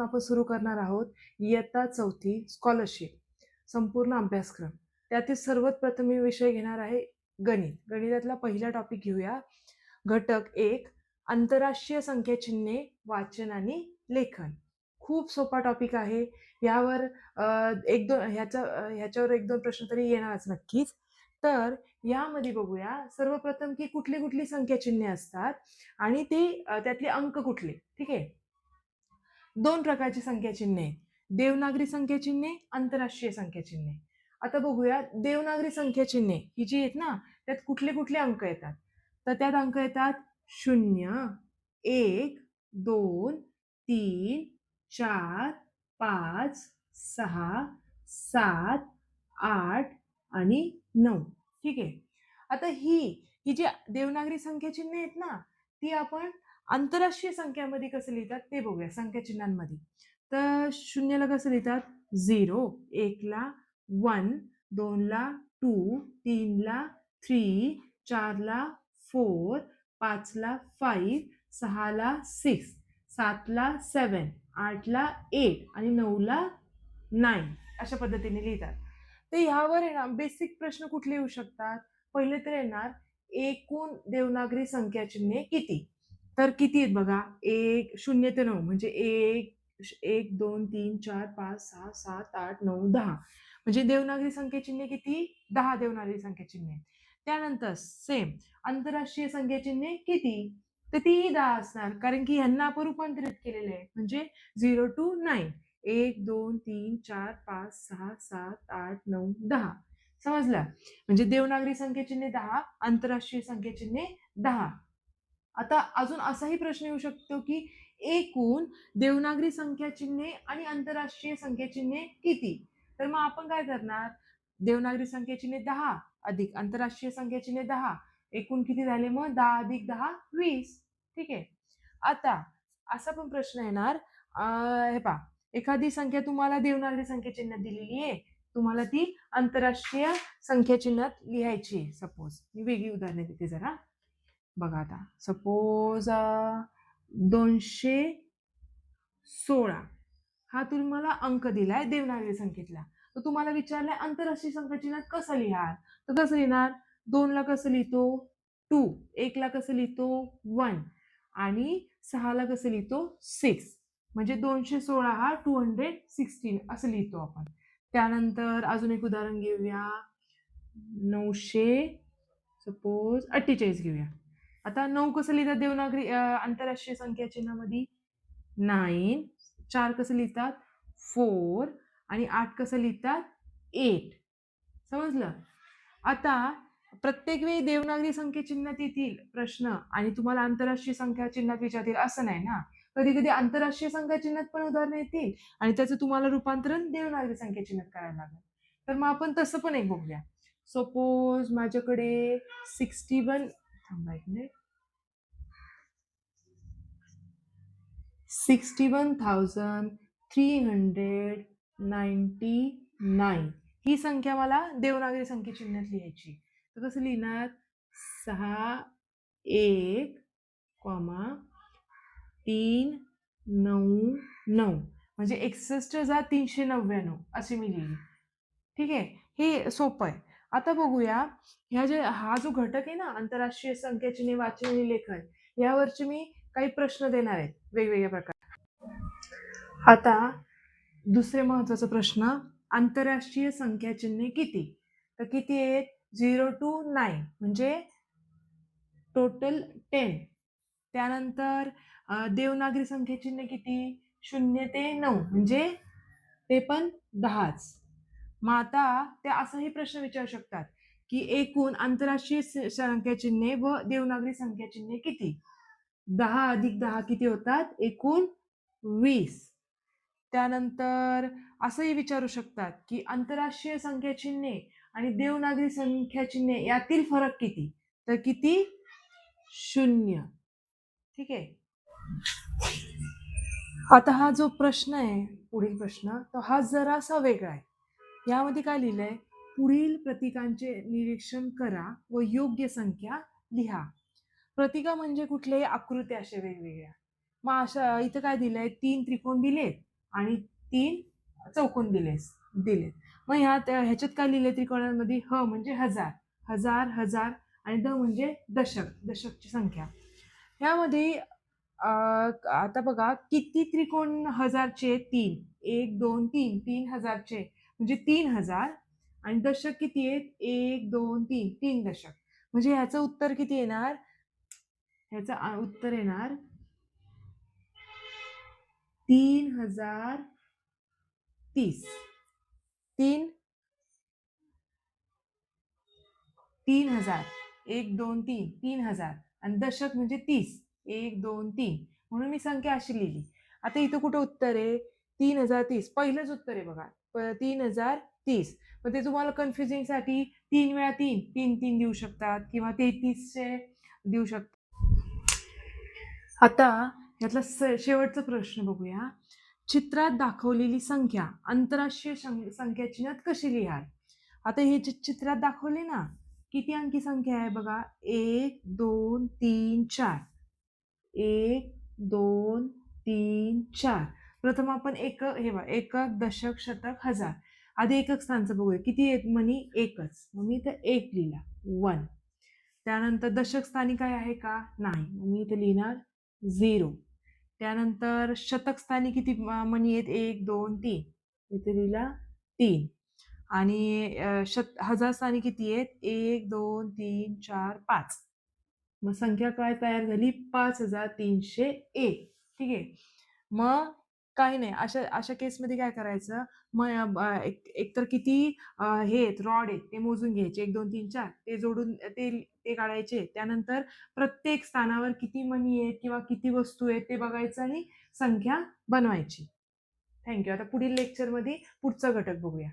आपण सुरू करणार आहोत इयत्ता चौथी स्कॉलरशिप संपूर्ण अभ्यासक्रम. त्यातील सर्वात प्रथम मी विषय घेणार आहे गणित. गणितातला पहिला टॉपिक घेऊया. घटक एक आंतरराष्ट्रीय संख्याचिन्हे वाचन आणि लेखन. खूप सोपा टॉपिक आहे. यावर एक दोन ह्याचा ह्याच्यावर एक दोन प्रश्न तरी येणारच नक्कीच. तर यामध्ये बघूया. सर्वप्रथम की कुठली कुठली संख्याचिन्हे असतात आणि ते त्यातले अंक कुठले? ठीक आहे? दोन प्रकारची संख्याचिन्हे आहेत देवनागरी संख्याचिन्हे आंतरराष्ट्रीय संख्याचिन्हे आता बघूया देवनागरी संख्याचिन्हे ही जी आहेत ना त्यात कुठले कुठले अंक येतात? तर त्यात अंक येतात शून्य एक दोन तीन चार पाच सहा सात आठ आणि नऊ. ठीक आहे? आता ही ही जी देवनागरी संख्याचिन्हे आहेत ना ती आपण आंतरराष्ट्रीय संख्यामध्ये कसं लिहितात ते बघूया संख्याचिन्हांमध्ये तर शून्यला कसं लिहितात? झिरो एकला वन दोनला टू तीनला थ्री चारला फोर पाचला फाईव्ह सहाला सिक्स सातला सेवन आठला एट आणि नऊला नाईन अशा पद्धतीने लिहितात. तर ह्यावर येणार बेसिक प्रश्न कुठले येऊ शकतात? पहिले तर येणार एकूण देवनागरी संख्याचिन्हे किती? तर किती आहेत बघा? एक शून्य ते नऊ. म्हणजे एक एक दोन तीन चार पाच सहा सात आठ नऊ दहा. म्हणजे देवनागरी संख्याचिन्हे किती? दहा देवनागरी संख्याचिन्हे आहेत. त्यानंतर सेम आंतरराष्ट्रीय संख्याचिन्हे किती? तर तीही दहा असणार. कारण की ह्यांना आपण रूपांतरित केलेले आहे म्हणजे झिरो टू नाईन एक दोन तीन चार पाच सहा सात आठ नऊ दहा. समजलं? म्हणजे देवनागरी संख्याचिन्हे दहा आंतरराष्ट्रीय संख्याचिन्हे दहा. आता अजून असाही प्रश्न येऊ शकतो की एकूण देवनागरी संख्या चिन्हे आणि आंतरराष्ट्रीय संख्या चिन्हे किती? तर मग आपण काय करणार? देवनागरी संख्या चिन्हे दहा अधिक आंतरराष्ट्रीय संख्या चिन्हे दहा. एकूण किती झाले मग? दहा अधिक दहा वीस. ठीक आहे? आता असा पण प्रश्न येणार. हे पा एखादी संख्या तुम्हाला देवनागरी संख्याचिन्हात दिलेली आहे. तुम्हाला ती आंतरराष्ट्रीय संख्याचिन्हात लिहायची आहे. सपोज मी वेगळी उदाहरणे देते जरा. बघा आता. सपोज दोनशे सोळा. हा तुम्हाला अंक दिलाय देवनागरी संख्येतला तर तुम्हाला विचारलाय आंतरराष्ट्रीय संख्याचिन्हात कसं लिहाल? तर कसं लिहिणार? दोनला कसं लिहितो? टू एकला कसं लिहितो? वन आणि सहाला कसं लिहितो? सिक्स म्हणजे दोनशे सोळा हा टू हंड्रेड सिक्स्टीन असं लिहितो आपण. त्यानंतर अजून एक उदाहरण घेऊया. नऊशे सपोज अठ्ठेचाळीस घेऊया. आता नऊ कसं लिहितात देवनागरी आंतरराष्ट्रीय संख्या चिन्हामध्ये नाईन चार कसं लिहितात? फोर आणि आठ कसं लिहितात? एट समजलं? आता प्रत्येक वेळी देवनागरी संख्या चिन्हात येतील प्रश्न आणि तुम्हाला आंतरराष्ट्रीय संख्या चिन्हात विचारतील. असं नाही ना? कधी कधी आंतरराष्ट्रीय संख्या चिन्हात पण उदाहरणं येतील आणि त्याचं तुम्हाला रूपांतरण देवनागरी संख्या चिन्हात करायला लागेल. तर मग आपण तसं पण एक बघूया. सपोज माझ्याकडे सिक्स्टी वन थांबा एक minute sixty one thousand three hundred ninety nine ही संख्या मला देवनागरी संख्या चिन्हात लिहायची. तर कसं लिहिणार? सहा एक कॉमा तीन नऊ नऊ. म्हणजे एकसष्ट हजार तीनशे नव्याण्णव असे मी लिहिली. ठीक आहे? हे सोपं आहे. आता बघूया ह्या जे हा जो घटक आहे ना आंतरराष्ट्रीय संख्याचिन्हे वाचन आणि लेखन यावरचे मी काही प्रश्न देणार आहेत वेगवेगळ्या प्रकार. आता दुसरे महत्त्वाचा प्रश्न आंतरराष्ट्रीय संख्याचिन्हे किती? तर किती आहेत? झिरो टू नाईन म्हणजे टोटल टेन. त्यानंतर देवनागरी संख्याचिन्हे किती? शून्य ते नऊ म्हणजे ते पण दहाच. मग आता ते असाही प्रश्न विचारू शकतात की एकूण आंतरराष्ट्रीय संख्या संख्याचिन्हे व देवनागरी संख्याचिन्हे किती? दहा अधिक दहा किती होतात? एकूण वीस. त्यानंतर असंही विचारू शकतात की आंतरराष्ट्रीय संख्याचिन्हे आणि देवनागरी संख्याचिन्हे यातील फरक किती? तर किती? शून्य. ठीक आहे? आता हा जो प्रश्न आहे पुढील प्रश्न तो हा जरासा वेगळा आहे. यामध्ये काय लिहिलंय? पुढील प्रतीकांचे निरीक्षण करा व योग्य संख्या लिहा. प्रतिका म्हणजे कुठल्याही आकृत्या अशा वेगवेगळ्या. मग अशा इथं काय दिलंय? तीन त्रिकोण दिलेत आणि तीन चौकोन दिले दिलेत. मग ह्यात ह्याच्यात काय लिहिले त्रिकोणांमध्ये? ह म्हणजे हजार हजार हजार आणि द म्हणजे दशक दशकची संख्या. ह्यामध्ये आता बघा किती त्रिकोण हजारचे? तीन. एक दोन तीन तीन हजारचे. म्हणजे तीन हजार आणि दशक किती आहेत? एक दोन तीन. तीन दशक. म्हणजे ह्याचं उत्तर किती येणार? ह्याचं उत्तर येणार तीन हजार तीस. तीन? तीन हजार. एक दोन तीन. तीन हजार. आणि दशक म्हणजे तीस. एक दोन तीन. म्हणून मी संख्या अशी लिहिली. आता इथं कुठं उत्तर आहे? तीन हजार तीस. पहिलंच उत्तर आहे बघा. तीन हजार तीस. मग ते तुम्हाला कन्फ्युजिंगसाठी तीन वेळा तीन तीन तीन देऊ शकतात किंवा तेहतीसशे देऊ शकतात. आता यातला स- शेवटचा प्रश्न बघूया. चित्रात दाखवलेली संख्या आंतरराष्ट्रीय संख्या चिन्हात कशी लिहाल? आता हे जे चित्रात दाखवले ना किती अंकी संख्या आहे बघा? एक दोन तीन चार. एक दोन तीन चार. प्रथम आपण एक हे बघा एकक दशक शतक हजार. आधी एकक स्थानचं बघूया. किती आहेत? म्हणी एकच. मग मी इथं एक लिहिला. वन. त्यानंतर दशक स्थानी काय आहे का? नाही. मग मी इथे लिहिणार झिरो. त्यानंतर शतक स्थानी किती म्हणी आहेत? एक दोन तीन. इथे लिहिला तीन. आणि शत हजार स्थानी किती आहेत? एक दोन तीन चार पाच. मग संख्या काय तयार झाली? पाच हजार तीनशे एक. ठीक आहे? मग काही नाही. अशा अशा केसमध्ये काय करायचं? मग एकतर एक एकतर किती हे आहेत रॉड आहेत ते मोजून घ्यायचे. एक दोन तीन चार. ते जोडून ते ते काढायचे. त्यानंतर प्रत्येक स्थानावर किती मनी आहेत किंवा किती वस्तू आहेत ते बघायचं आणि संख्या बनवायची. थँक्यू आता पुढील लेक्चरमध्ये पुढचा घटक बघूया.